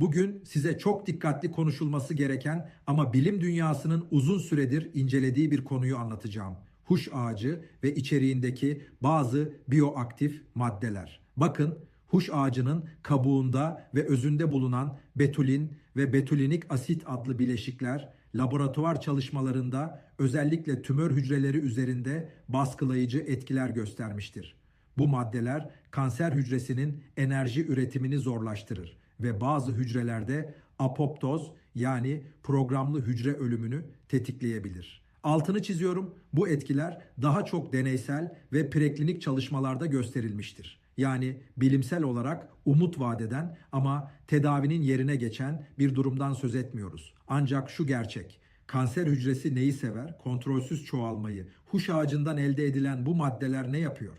Bugün size çok dikkatli konuşulması gereken ama bilim dünyasının uzun süredir incelediği bir konuyu anlatacağım. Huş ağacı ve içeriğindeki bazı bioaktif maddeler. Bakın huş ağacının kabuğunda ve özünde bulunan betulin ve betulinik asit adlı bileşikler laboratuvar çalışmalarında özellikle tümör hücreleri üzerinde baskılayıcı etkiler göstermiştir. Bu maddeler kanser hücresinin enerji üretimini zorlaştırır ve bazı hücrelerde apoptoz yani programlı hücre ölümünü tetikleyebilir. Altını çiziyorum bu etkiler daha çok deneysel ve preklinik çalışmalarda gösterilmiştir. Yani bilimsel olarak umut vadeden ama tedavinin yerine geçen bir durumdan söz etmiyoruz. Ancak şu gerçek, kanser hücresi neyi sever? Kontrolsüz çoğalmayı. Huş ağacından elde edilen bu maddeler ne yapıyor?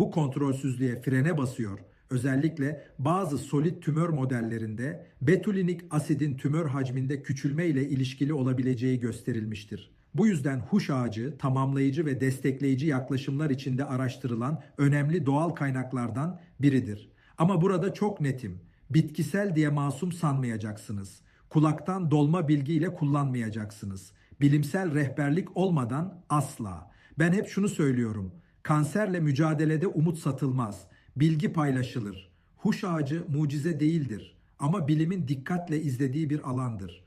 Bu kontrolsüzlüğe frene basıyor. Özellikle bazı solit tümör modellerinde betulinik asidin tümör hacminde küçülme ile ilişkili olabileceği gösterilmiştir. Bu yüzden huş ağacı tamamlayıcı ve destekleyici yaklaşımlar içinde araştırılan önemli doğal kaynaklardan biridir. Ama burada çok netim. Bitkisel diye masum sanmayacaksınız. Kulaktan dolma bilgiyle kullanmayacaksınız. Bilimsel rehberlik olmadan asla. Ben hep şunu söylüyorum. Kanserle mücadelede umut satılmaz. Bilgi paylaşılır. Huş ağacı mucize değildir ama bilimin dikkatle izlediği bir alandır.